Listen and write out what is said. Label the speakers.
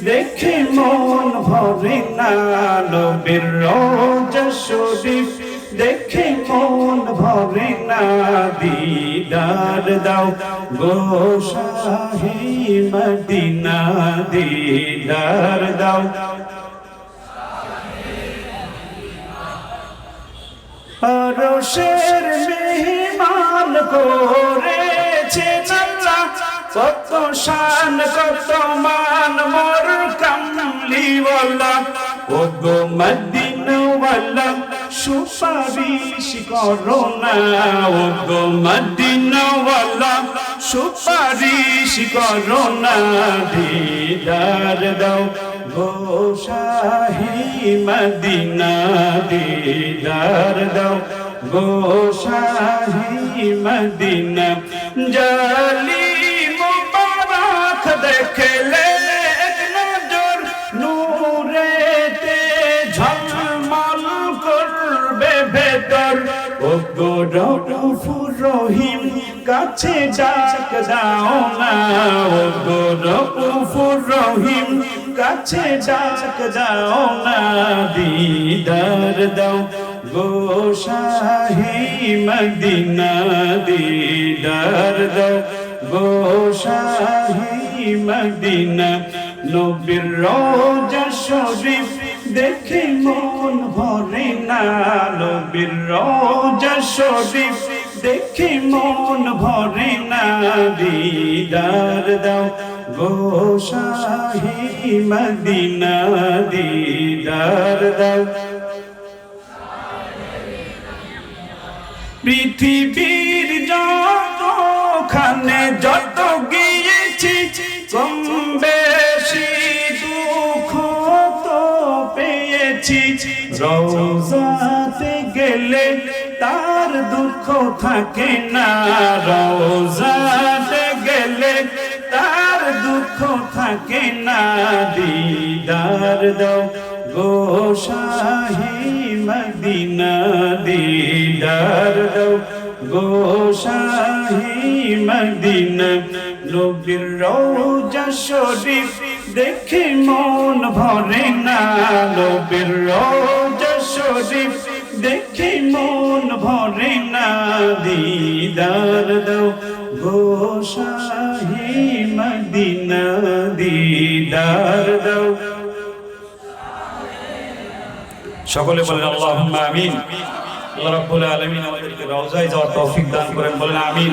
Speaker 1: দেখে মন ভরে না নবীর রোজা দেখে মন ভরে না, দিদার দাও গো শাহি মদিনা, দিদার দাও। আরশের মেহমান আল্লাহ কত শান, কত মান, মোর কামলিওয়ালা ও গো মদিনওয়ালা, সুপারিশ করো না। ও গো মদিনওয়ালা, সুপারিশ করো না। দিদার দাও গো শাহি মদিনা। দিদার দাও গো শাহি মদিনা। জালি রহিম, কাছে ডাক দাও না। কাছে দাও না। দিদার দাও গো মদিনা, দিদার দাও গো শাহি মদিনা। নবীর রোজা শরীফ দেখে মন ভরে না নবীর রোজা শরীফ দেখে মন ভরে না, দিদার দাও গো শাহি মদিনা, দিদার দাও। পৃথিবীর পেয়েছি রোজাতে গেলে তার দুঃখ থাকে না। রোজাতে গেলে তার দুঃখ থাকে না। দিদার দাও গো মদিনা। দিদার দাও গো শাহি মদিনা, নবীর রোজা শরীফ দেখে মন ভরে না। নবীর রোজা শরীফ দেখে মন ভরে না। দিদার দাও গো শাহি মদিনা, দিদার দাও। সকলে বলেন আল্লাহুম্মা আমিন। আল্লাহ রাব্বুল আলামিন আমাদেরকে রওজায় যাওয়ার তৌফিক দান করেন, বলেন আমিন।